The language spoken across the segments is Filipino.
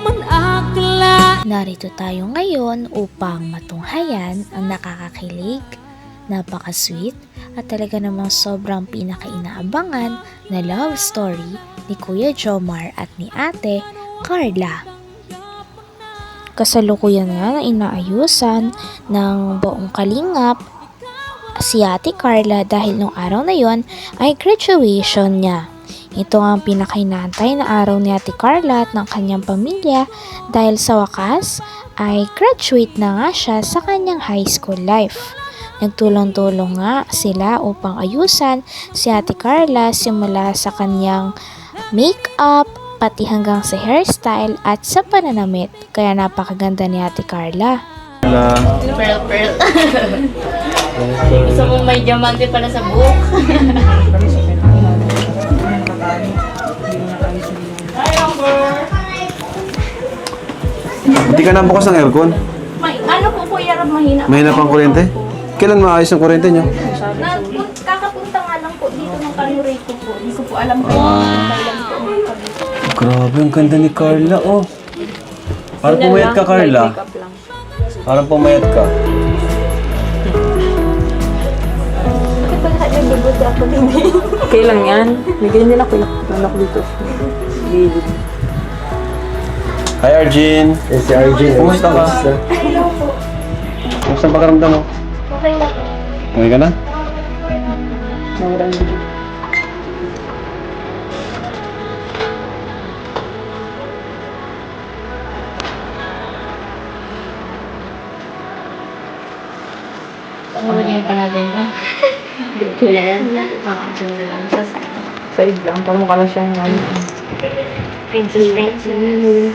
man akla Narito tayo ngayon upang matunghayan ang nakakakilig, napaka-sweet at talaga namang sobrang pinakainaabangan na love story ni Kuya Jomar at ni Ate Carla. Kasalukuyan nga na inaayusan ng buong kalingap si Ate Carla dahil nung araw na yon ay graduation niya. Ito ang pinakainantay na araw ni Ate Carla at ng kanyang pamilya dahil sa wakas ay graduate na nga siya sa kanyang high school life. Nagtulong-tulong nga sila upang ayusan si Ate Carla simula sa kanyang make-up, pati hanggang sa hairstyle at sa pananamit. Kaya napakaganda ni Ate Carla. Wala. Pearl, pearl. Gusto mo may diamante pala sa buhok. Hindi ka nabukas ng aircon. May, ano po po yarap mahina? Mahina pang kuryente. Kailan maayos ang kuryente nyo? Na, pun- kakapunta nga lang po dito ng kanuray ko po. Hindi ko po alam kung Ah. kailan po. Grabe, ang ganda ni Carla, oh. Parang pumayat ka, Carla. Parang pumayat ka. Bakit ba lahat yung bubod ako hindi? Okay lang yan. May ganyan din ako yung anak dito. Gilid. Hi, Arjun. Eh, si Arjun. Kumusta ka? Hello po. Kumusta ang pakiramdam mo? Okay lang po. Okay ka na? Nawalan din. Pangulin pa natin ba? Kailangan. Tapos, Side lang. Para mukha lang siya yung ano. princess, princess.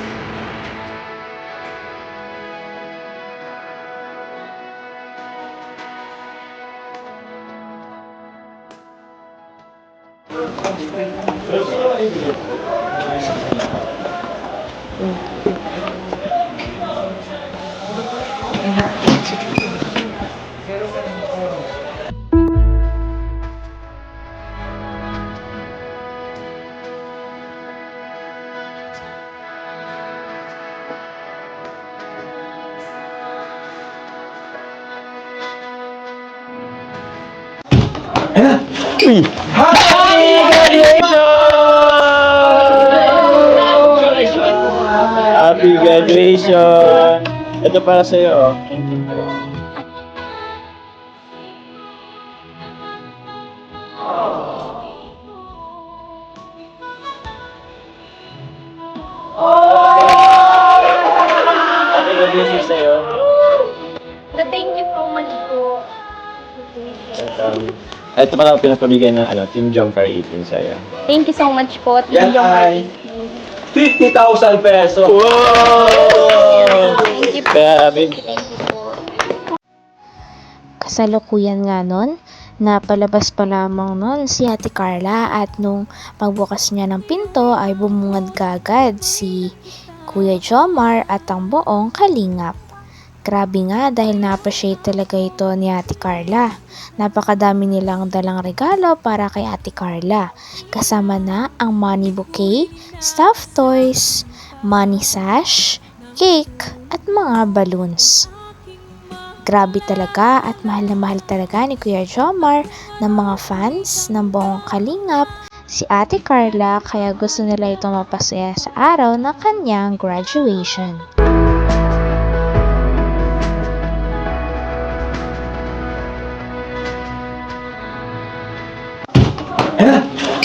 Uy! Happy graduation! Ito para sa'yo, oh. Happy graduation sa'yo. Thank you so much po. At, um, ito pala ang pinapamigay ng ano, Team Jumper 18 sa'yo. Thank you so much po. Yan ay 50,000 pesos! Wow! Thank you po. Grabe. Thank you po. Kasalukuyan nga nun, napalabas pa lamang nun si Ate Carla at nung pagbukas niya ng pinto ay bumungad kagad si Kuya Jomar at ang buong kalingap. Grabe nga dahil na-appreciate talaga ito ni Ate Carla. Napakadami nilang dalang regalo para kay Ate Carla. Kasama na ang money bouquet, stuffed toys, money sash, cake, at mga balloons. Grabe talaga at mahal na mahal talaga ni Kuya Jomar ng mga fans ng buong kalingap si Ate Carla kaya gusto nila ito mapasaya sa araw ng kanyang graduation.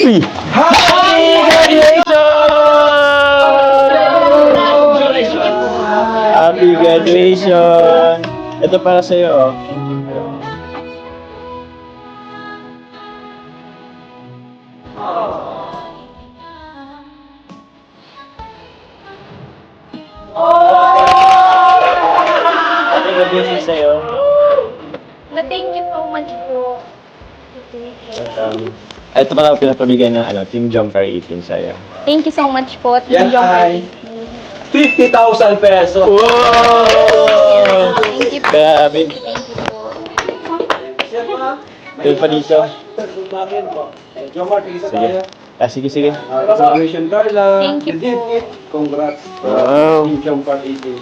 Uy! Happy graduation! Ito para sa'yo, oh. Um, ito pala ang pinapamigay ng ano, Team Jumper 18 sa'yo. Thank you so much po. Yan ay 50,000 pesos! Wow! Thank you po. Grabe. Thank you po. Ito pa dito. Sige. Ah, sige, sige. Congratulations, Carla. Thank you did po. it. Congrats. Wow. Team Jumper 18.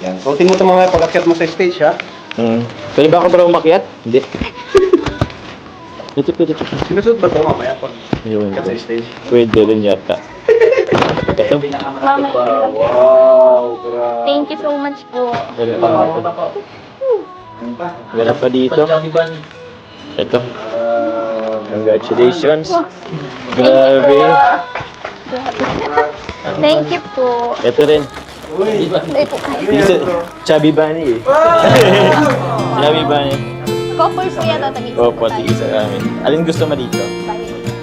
Yan. Suotin mo ito mga pag-akyat mo sa stage, ha? Hmm. Pwede ba ako para umakyat? Hindi. Ito, pwede. Sinusunod ba ito mamaya pag Ayun. akyat sa stage? Pwede rin yata. Ito. Mama, Wow, grabe. thank you so much po. Meron pa dito. Meron pa dito. Ito. Congratulations. Grabe. Thank you po. Ito rin. Ay po kayo. Dito, Chubby Bunny eh. Chubby Bunny. Couples po yan, tabi Opo, tigil sa amin. Alin gusto mo dito?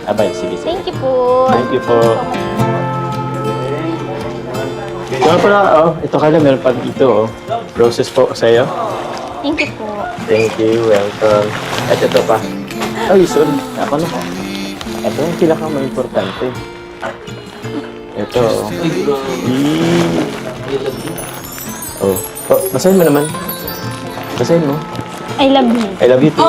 Abay, sige, sige. Thank you po. Thank you po. Ito pala, oh. Ito kala, meron pa dito, oh. Roses po sa'yo. Thank you po. Thank you, welcome. At ito pa. Ay, sorry. Ako na. Ito yung pinaka-importante. Ito, oh. Yee. Oh. oh. Basahin mo naman. Basahin mo. I love you. I love you too.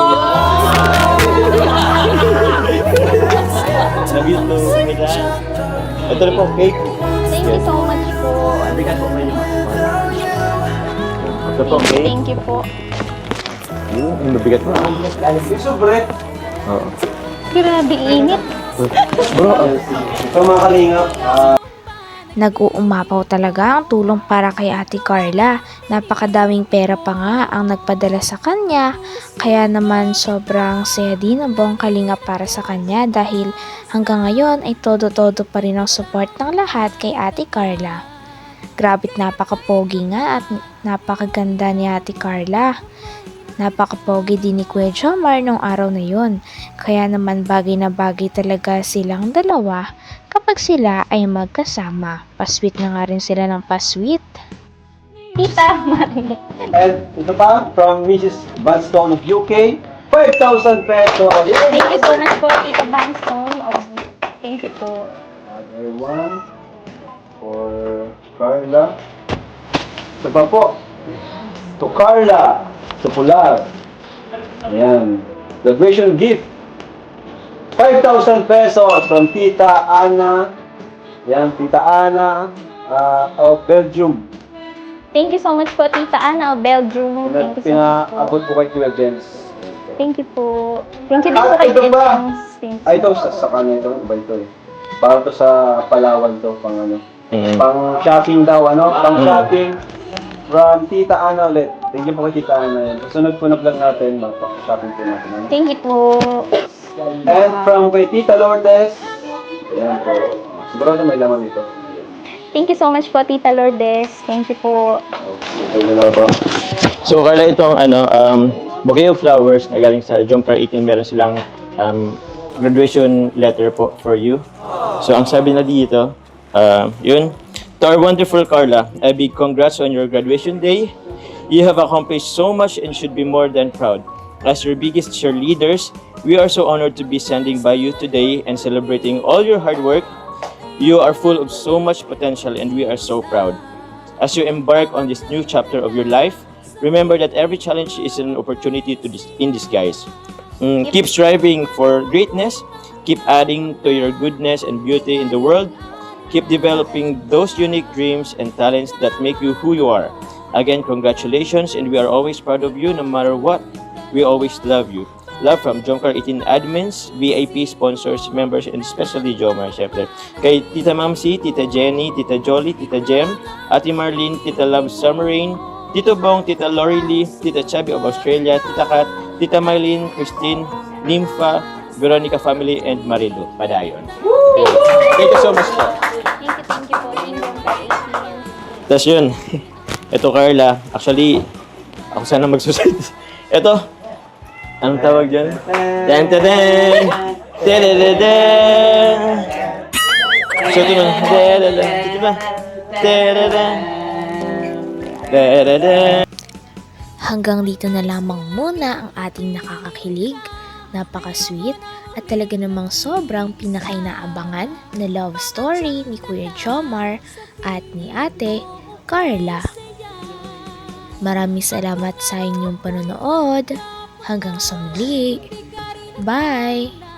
love you too, Milan. Ito na po, cake. Thank you so much po. Ito po, cake. Thank you po. Yun, yung mabigat mo. Sobre. Oo. Grabe init. Bro, ah, Ito mga kalingap. Nag-uumapaw talaga ang tulong para kay Ate Carla. Napakadaming pera pa nga ang nagpadala sa kanya. Kaya naman sobrang saya din ang buong kalinga para sa kanya dahil hanggang ngayon ay todo-todo pa rin ang support ng lahat kay Ate Carla. Grabe't napakapogi nga at napakaganda ni Ate Carla. Napakapogi din ni Kuya Jomar nung araw na yon. Kaya naman bagay na bagay talaga silang dalawa kapag sila ay magkasama. Pasweet na nga rin sila ng pasweet. Tita Marie. And ito pa, from Mrs. Vanstone of UK, 5,000 pesos. Thank you so much po, Tita Banston. Oh, thank you po. Another one for Carla. Ito pa po. To Carla. To Pular. Ayan. Graduation gift. 5,000 pesos from Tita Ana. Ayan, Tita Ana uh, of Belgium. Thank you so much po, Tita Ana of Belgium. Thank you so much po. Pinaabot po kay Kuya Jens. Thank you po. Thank you din po Ah, kay ito ba? Jens. Thank Ay, ito, sa, sa kanya ito. Iba ito eh. Para to sa Palawan to, pang ano. Mm. Pang shopping daw, ano? Pang shopping from Tita Ana ulit. Thank you po kay Tita Ana. yan. Sunod po na vlog natin, mag-shopping po natin. Ano? Thank you po. And from kay Tita Lourdes. Ayan po. Sigurado may laman dito. Thank you so much po, Tita Lourdes. Thank you po. Okay, ito na po. So, Carla, itong ano, um, bouquet of flowers na galing sa Jumper 18, meron silang um, graduation letter po for you. So, ang sabi na dito, uh, yun, To our wonderful Carla, a big congrats on your graduation day. You have accomplished so much and should be more than proud. As your biggest cheerleaders, we are so honored to be standing by you today and celebrating all your hard work. You are full of so much potential and we are so proud. As you embark on this new chapter of your life, remember that every challenge is an opportunity to dis- in disguise. Mm, keep striving for greatness, keep adding to your goodness and beauty in the world, keep developing those unique dreams and talents that make you who you are. Again, congratulations, and we are always proud of you no matter what. We always love you. Love from Jomcar 18 admins, VIP sponsors, members, and especially Jomar, syempre. Kay Tita Mamsi, Tita Jenny, Tita Jolly, Tita Jem, Ate Marlene, Tita Love Summerrain, Tito Bong, Tita Lori Lee, Tita Chubby of Australia, Tita Kat, Tita Mylene, Christine, Nympha, Veronica family, and Marilu Padayon. Thank you so much po. Thank you, thank you po, Team Jumper 18. Tapos yun, ito Carla, actually, ako sana magsusunod. Ito, anong tawag dyan? Ten ten ten! Ten ten ten! So ito na, ten ten ten! Ito ba? Ten ten ten! Ten ten ten! Hanggang dito na lamang muna ang ating nakakakilig, napaka-sweet at talaga namang sobrang pinakainaabangan na love story ni Kuya Jomar at ni Ate Carla. Maraming salamat sa inyong panonood. Hanggang sa muli. Bye!